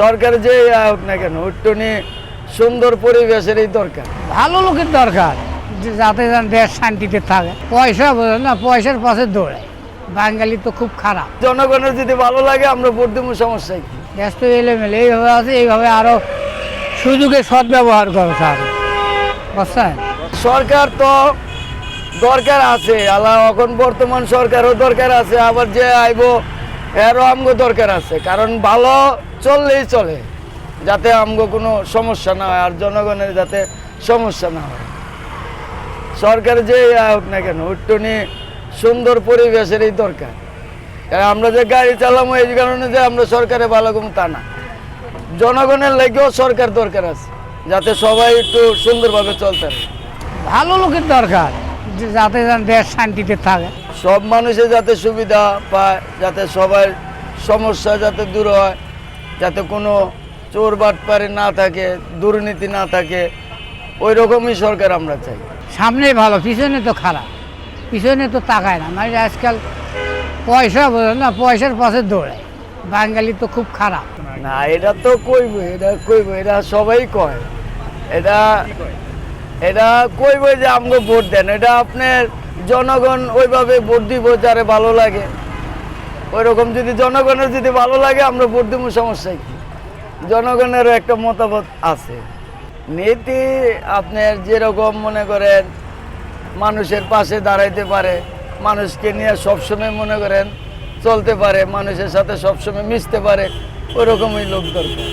সরকার যে হোক না কেন উট্টনি সুন্দর পরিবেশেরই দরকার। ভালো লোকের দরকার যে যাতে দেশ শান্তিতে থাকে। পয়সা বোঝে না পয়সার পাশে দৌড়ায়। বাঙালি তো খুব খারাপ। জনগণের যদি ভালো লাগে আমরা ভোট দেবো সমস্যা কি? দেশ তো এলেমেলে এইভাবে আছে এইভাবে আরও সুযোগে সদ্ব্যবহার করো স্যার। বুঝছেন? সরকার তো দরকার আছে আল্লাহ এখন বর্তমান সরকারও দরকার আছে আবার যে আইব এরও আমগো দরকার আছে। কারণ ভালো চললেই চলে যাতে আমগো কোনো সমস্যা না হয় আর জনগণের যাতে সমস্যা না হয়। সরকার যে হোক না কেন উট্টনি সুন্দর পরিবেশেরই দরকার। আমরা যে গাড়ি চালামো এই কারণে যে আমরা সরকারে ভালো কম তা না। জনগণের লেগেও সরকার দরকার আছে যাতে সবাই একটু সুন্দরভাবে চলতে পারে। ভালো লোকের দরকার যাতে দেশ শান্তিতে থাকে। সব মানুষের যাতে সুবিধা পায় যাতে সবার সমস্যা যাতে দূর হয় যাতে কোনো চোর বাটপারে না থাকে দুর্নীতি না থাকে ওই রকমই সরকার আমরা চাই। সামনে ভালো পিছনে তো খারাপ পিছনে তো তাকায় না। মানে আজকাল পয়সা বোঝে না পয়সার পাশে দৌড়ায়। বাঙালি তো খুব খারাপ। না এটা তো কইব এটা কইব এটা সবাই কয়। এটা এটা কইব যে আমাকে ভোট দেন এটা আপনার জনগণ ওইভাবে ভোট দিব যারে ভালো লাগে। ওই রকম যদি জনগণের যদি ভালো লাগে, আমরা ভোট দিব, সমস্যা কি? জনগণেরও একটা মতামত আছে। নীতি আপনার যেরকম মনে করেন, মানুষের পাশে দাঁড়াইতে পারে, মানুষকে নিয়ে সবসময় মনে করেন চলতে পারে, মানুষের সাথে সবসময় মিশতে পারে ওরকমই লোক দরকার।